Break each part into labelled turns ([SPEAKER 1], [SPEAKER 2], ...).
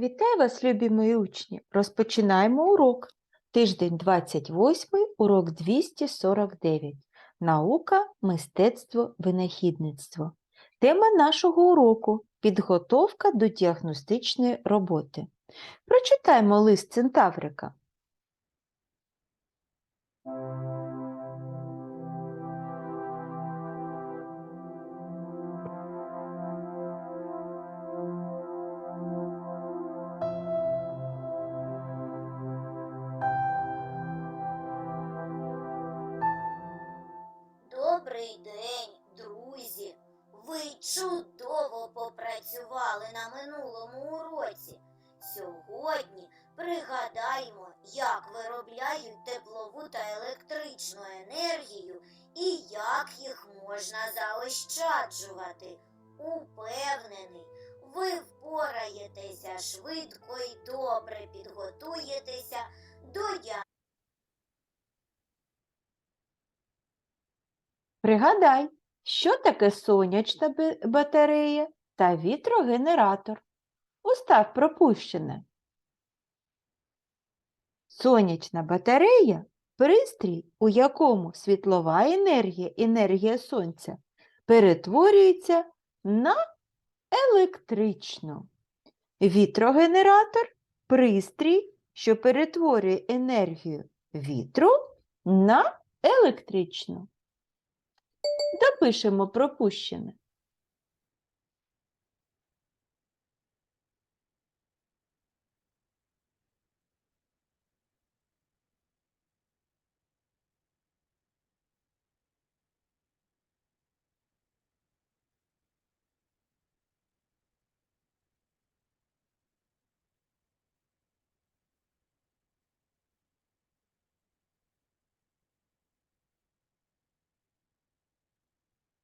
[SPEAKER 1] Вітаю вас, любі мої учні! Розпочинаємо урок. Тиждень 28, урок 249. Наука, мистецтво, винахідництво. Тема нашого уроку підготовка до діагностичної роботи. Прочитаємо лист Центаврика.
[SPEAKER 2] Добрий день, друзі! Ви чудово попрацювали на минулому уроці. Сьогодні пригадаємо, як виробляють теплову та електричну енергію і як їх можна заощаджувати. Упевнений, ви впораєтеся швидко і добре підготуєтеся до я.
[SPEAKER 1] Пригадай, що таке сонячна батарея та вітрогенератор. Устав пропущене. Сонячна батарея пристрій, у якому світлова енергія, енергія сонця, перетворюється на електричну. Вітрогенератор пристрій, що перетворює енергію вітру на електричну. Допишемо пропущене.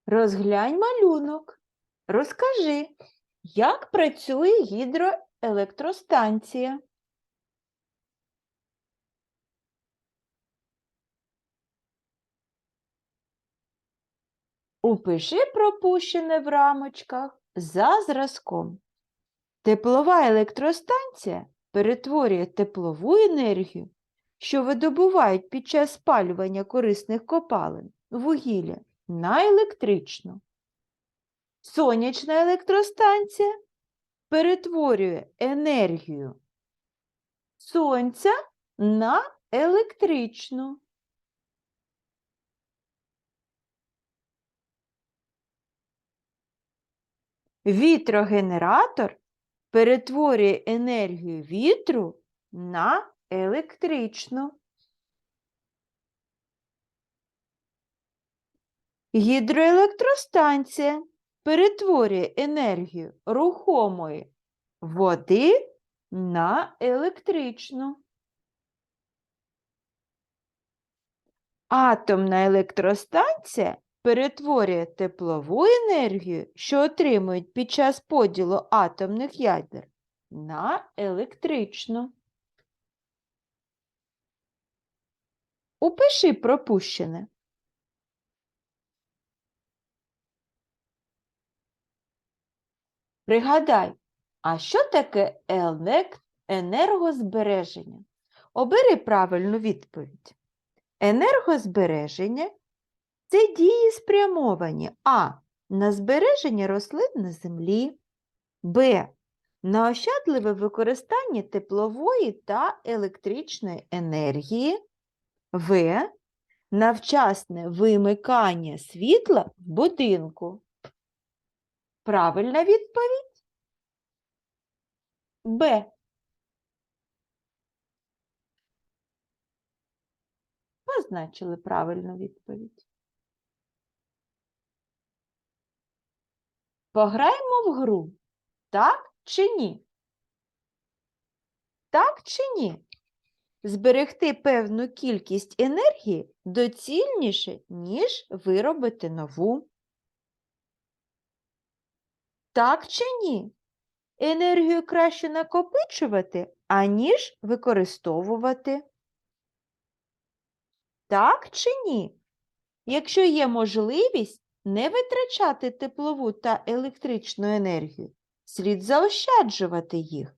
[SPEAKER 1] Розглянь малюнок. Розкажи, як працює гідроелектростанція. Упиши пропущене в рамочках за зразком. Теплова електростанція перетворює теплову енергію, що видобувають під час спалювання корисних копалин, вугілля, на електричну. Сонячна електростанція перетворює енергію сонця на електричну. Вітрогенератор перетворює енергію вітру на електричну. Гідроелектростанція перетворює енергію рухомої води на електричну. Атомна електростанція перетворює теплову енергію, що отримують під час поділу атомних ядер, на електричну. Упиши пропущене. Пригадай, а що таке елек- енергозбереження? Обери правильну відповідь. Енергозбереження це дії спрямовані а. На збереження рослин на землі, б. На ощадливе використання теплової та електричної енергії, в. На вчасне вимикання світла в будинку. Правильна відповідь Б. Позначили правильну відповідь. Пограємо в гру. Так чи ні? Так чи ні? Зберегти певну кількість енергії доцільніше, ніж виробити нову. Так чи ні? Енергію краще накопичувати, аніж використовувати. Так чи ні? Якщо є можливість не витрачати теплову та електричну енергію, слід заощаджувати їх.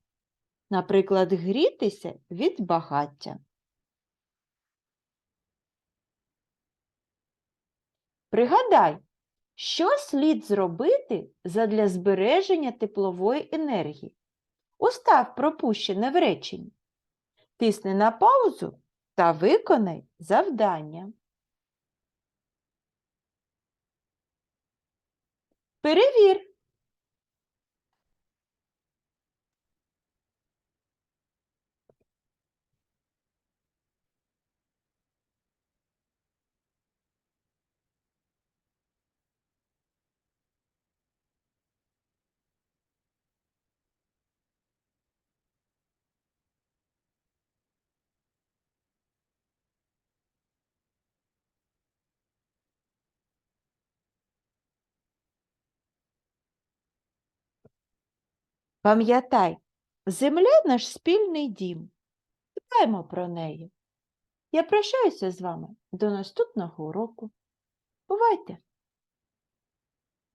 [SPEAKER 1] наприклад, грітися від багаття. Пригадай, що слід зробити задля збереження теплової енергії? Устав пропущене в реченні. Тисни на паузу та виконай завдання. Перевір. Пам'ятай, земля наш спільний дім. Дбаймо про неї. Я прощаюся з вами до наступного уроку. Бувайте!